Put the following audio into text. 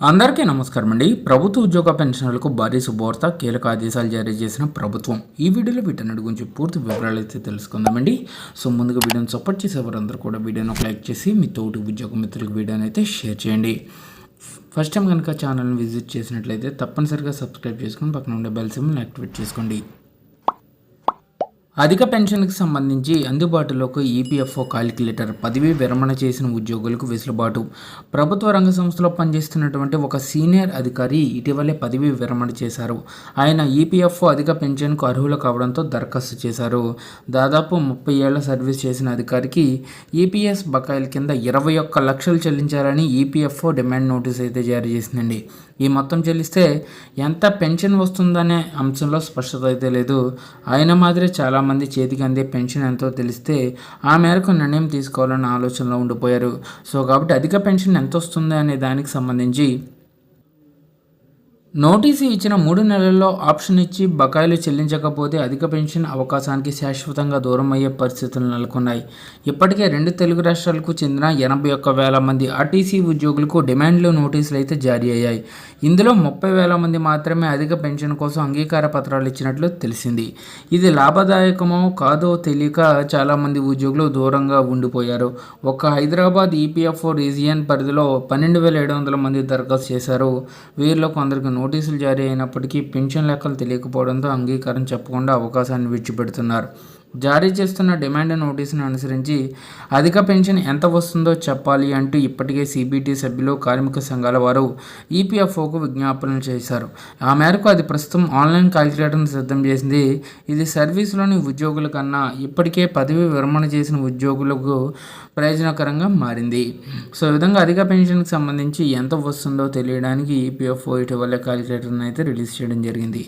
అందరికీ నమస్కారం అండి ప్రభుత్వ ఉద్యోగ పెన్షనర్లకు భారీ శుభవార్త కీలక ఆదేశాలు జారీ చేసిన ప్రభుత్వం. ఈ వీడియోలో వీటన్నిటి గురించి పూర్తి వివరాలు అయితే తెలుసుకుందామండి. సో ముందుగా వీడియోని సపోర్ట్ చేసే వారందరూ కూడా వీడియోని ఒక లైక్ చేసి మీ తోటి ఉద్యోగ మిత్రులకు వీడియోని అయితే షేర్ చేయండి. ఫస్ట్ టైం కనుక ఛానల్ని విజిట్ చేసినట్లయితే తప్పనిసరిగా సబ్స్క్రైబ్ చేసుకుని పక్కన ఉండే బెల్ సిమ్ని యాక్టివేట్ చేసుకోండి. అధిక పెన్షన్కి సంబంధించి అందుబాటులోకి ఈపీఎఫ్ఓ కాలిక్యులేటర్ పదవీ విరమణ చేసిన ఉద్యోగులకు వెసులుబాటు. ప్రభుత్వ రంగ సంస్థలో పనిచేస్తున్నటువంటి ఒక సీనియర్ అధికారి ఇటీవలే పదవి విరమణ చేశారు. ఆయన ఈపీఎఫ్ఓ అధిక పెన్షన్కు అర్హులు కావడంతో దరఖాస్తు చేశారు. దాదాపు ముప్పై ఏళ్ళ సర్వీస్ చేసిన అధికారికి ఈపీఎస్ బకాయిల కింద ఇరవై ఒక్క లక్షలు చెల్లించాలని ఈపీఎఫ్ఓ డిమాండ్ నోటీస్ అయితే జారీ చేసిందండి. ఈ మొత్తం చెల్లిస్తే ఎంత పెన్షన్ వస్తుందనే అంశంలో స్పష్టత అయితే లేదు. ఆయన మాదిరి చాలామంది చేతికి అందే పెన్షన్ ఎంతో తెలిస్తే ఆ మేరకు నిర్ణయం తీసుకోవాలన్న ఆలోచనలో ఉండిపోయారు. సో కాబట్టి అధిక పెన్షన్ ఎంత వస్తుంది అనే దానికి సంబంధించి నోటీసు ఇచ్చిన మూడు నెలల్లో ఆప్షన్ ఇచ్చి బకాయిలు చెల్లించకపోతే అధిక పెన్షన్ అవకాశానికి శాశ్వతంగా దూరం అయ్యే పరిస్థితులు నెలకొన్నాయి. ఇప్పటికే రెండు తెలుగు రాష్ట్రాలకు చెందిన ఎనభై ఒక్క వేల మంది ఆర్టీసీ ఉద్యోగులకు డిమాండ్లు నోటీసులు అయితే జారీ అయ్యాయి. ఇందులో ముప్పై వేల మంది మాత్రమే అధిక పెన్షన్ కోసం అంగీకార పత్రాలు ఇచ్చినట్లు తెలిసింది. ఇది లాభదాయకమో కాదో తెలియక చాలామంది ఉద్యోగులు దూరంగా ఉండిపోయారు. ఒక్క హైదరాబాద్ ఈపీఎఫ్ఓ రీజియన్ పరిధిలో పన్నెండు వేల ఏడు వందల మంది దరఖాస్తు చేశారు. వీరిలో కొందరికి నోటీసులు జారీ అయినప్పటికీ పింఛన్ లెక్కలు తెలియకపోవడంతో అంగీకారం చెప్పకుండా అవకాశాన్ని విడిచిపెడుతున్నారు. జారీ చేస్తున్న డిమాండ్ నోటీసును అనుసరించి అధిక పెన్షన్ ఎంత వస్తుందో చెప్పాలి అంటూ ఇప్పటికే సిబిటి సభ్యులు కార్మిక సంఘాల వారు ఈపీఎఫ్ఓకు విజ్ఞాపనలు చేశారు. ఆ మేరకు అది ప్రస్తుతం ఆన్లైన్ క్యాలిక్యులేటర్ను సిద్ధం చేసింది. ఇది సర్వీసులోని ఉద్యోగుల కన్నా ఇప్పటికే పదవి విరమణ చేసిన ఉద్యోగులకు ప్రయోజనకరంగా మారింది. సో ఈ విధంగా అధిక పెన్షన్కి సంబంధించి ఎంత వస్తుందో తెలియడానికి ఈపీఎఫ్ఓ ఇటీవల క్యాలిక్యులేటర్ని అయితే రిలీజ్ చేయడం జరిగింది.